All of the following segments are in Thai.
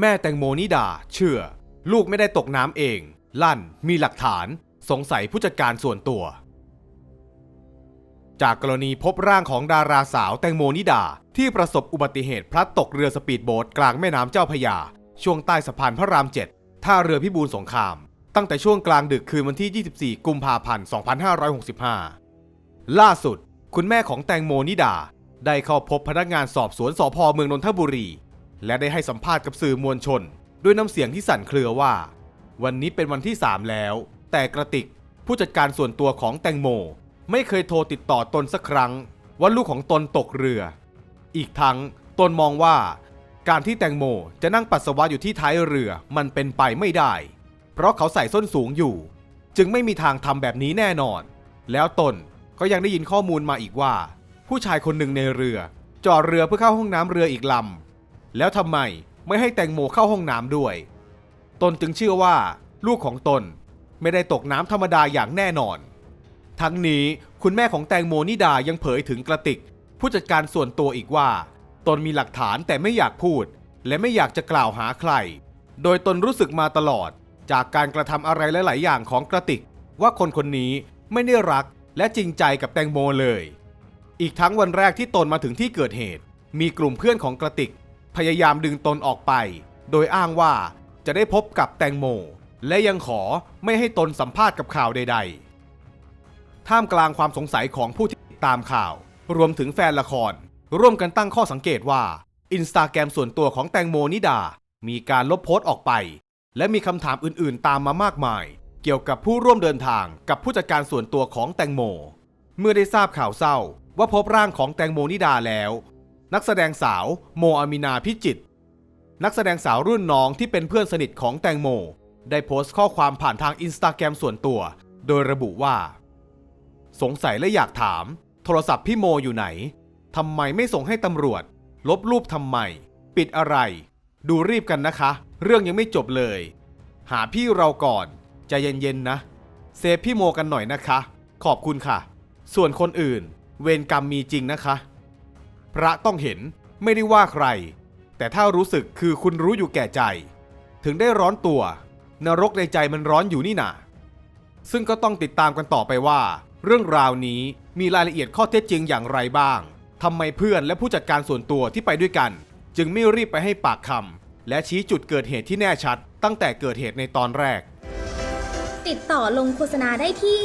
แม่แตงโมนิดา เชื่อ ลูกไม่ได้ตกน้ำเอง ลั่น มีหลักฐาน สงสัยผู้จัดการส่วนตัว จากกรณีพบร่างของดาราสาวแตงโมนิดา ที่ประสบอุบัติเหตุพลัดตกเรือสปีดโบ๊ทกลางแม่น้ำเจ้าพยา ช่วงใต้สะพานพระราม7ท่าเรือพิบูลสงคราม ตั้งแต่ช่วงกลางดึกคืนวันที่ 24 กุมภาพันธ์ 2565 ล่าสุด คุณแม่ของแตงโมนิดา ได้เข้าพบพนักงานสอบสวนสพเมืองนนทบุรี และได้ให้สัมภาษณ์กับสื่อมวลชน ด้วยน้ำเสียงที่สั่นเครือว่า วันนี้เป็นวันที่ 3 แล้ว แต่กระติกผู้จัดการส่วนตัวของแตงโม ไม่เคยโทรติดต่อตนสักครั้ง ว่าลูกของตนตกเรือ อีกทั้งตนมองว่า การที่แตงโมจะนั่งปัสสาวะอยู่ที่ท้ายเรือมันเป็นไปไม่ได้ เพราะเขาใส่ส้นสูงอยู่ จึงไม่มีทางทำแบบนี้แน่นอน แล้วตนก็ยังได้ยินข้อมูลมาอีกว่า ผู้ชายคนหนึ่งในเรือจอดเรือเพื่อเข้าห้องน้ำเรืออีกลำ แล้วทำไมไม่ให้แตงโมเข้าห้องน้ำด้วย ตนจึงเชื่อว่า ลูกของตนไม่ได้ตกน้ำธรรมดาอย่างแน่นอน ทั้งนี้คุณแม่ของแตงโมนิดายังเผยถึงกระติก ผู้จัดการส่วนตัวอีกว่า ตนมีหลักฐานแต่ไม่อยากพูด และไม่อยากจะกล่าวหาใคร โดยตนรู้สึกมาตลอด จากการกระทำอะไรหลาย ๆ อย่างของกระติก ว่าคนคนนี้ไม่ได้รักและจริงใจกับแตงโมเลย อีกทั้งวันแรกที่ตนมาถึงที่เกิดเหตุ มีกลุ่มเพื่อนของกระติก พยายามดึงตนออกไป โดยอ้างว่าจะได้พบกับแตงโม และยังขอไม่ให้ตนสัมภาษณ์กับข่าวใด ๆ ท่ามกลางความสงสัยของผู้ที่ติดตามข่าว รวมถึงแฟนละคร ร่วมกันตั้งข้อสังเกตว่าอินสตาแกรมส่วนตัวของแตงโมนิดา มีการลบโพสต์ออกไป และมีคำถามอื่นๆ ตามมามากมาย เกี่ยวกับผู้ร่วมเดินทางกับผู้จัดการส่วนตัวของแตงโม เมื่อได้ทราบข่าวเศร้าว่าพบร่างของแตงโมนิดาแล้ว นักแสดงสาวโมอามินาพิจิต นักแสดงสาวรุ่นน้องที่เป็นเพื่อนสนิทของแตงโม ได้โพสต์ข้อความผ่านทางอินสตาแกรมส่วนตัว โดยระบุว่า สงสัยและอยากถาม โทรศัพท์พี่โมอยู่ไหนทำไมไม่ส่งให้ตำรวจ ลบรูปทำไม ปิดอะไร ดูรีบกันนะคะ เรื่องยังไม่จบเลย หาพี่เราก่อนใจเย็นๆนะ เซฟพี่โมกันหน่อยนะคะ ขอบคุณค่ะ ส่วนคนอื่น เวรกรรมมีจริงนะคะ พระต้องเห็นไม่ได้ว่าใคร แต่ถ้ารู้สึกคือคุณรู้อยู่แก่ใจ ถึงได้ร้อนตัว นรกในใจมันร้อนอยู่นี่นาซึ่งก็ต้องติดตามกันต่อไปว่า เรื่องราวนี้มีรายละเอียดข้อเท็จจริงอย่างไรบ้างทำไมเพื่อนและผู้จัดการส่วนตัวที่ไปด้วยกัน จึงไม่รีบไปให้ปากคำและชี้จุดเกิดเหตุที่แน่ชัด ตั้งแต่เกิดเหตุในตอนแรก ติดต่อลงโฆษณาได้ที่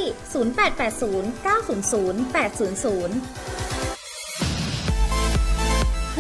0880 900 800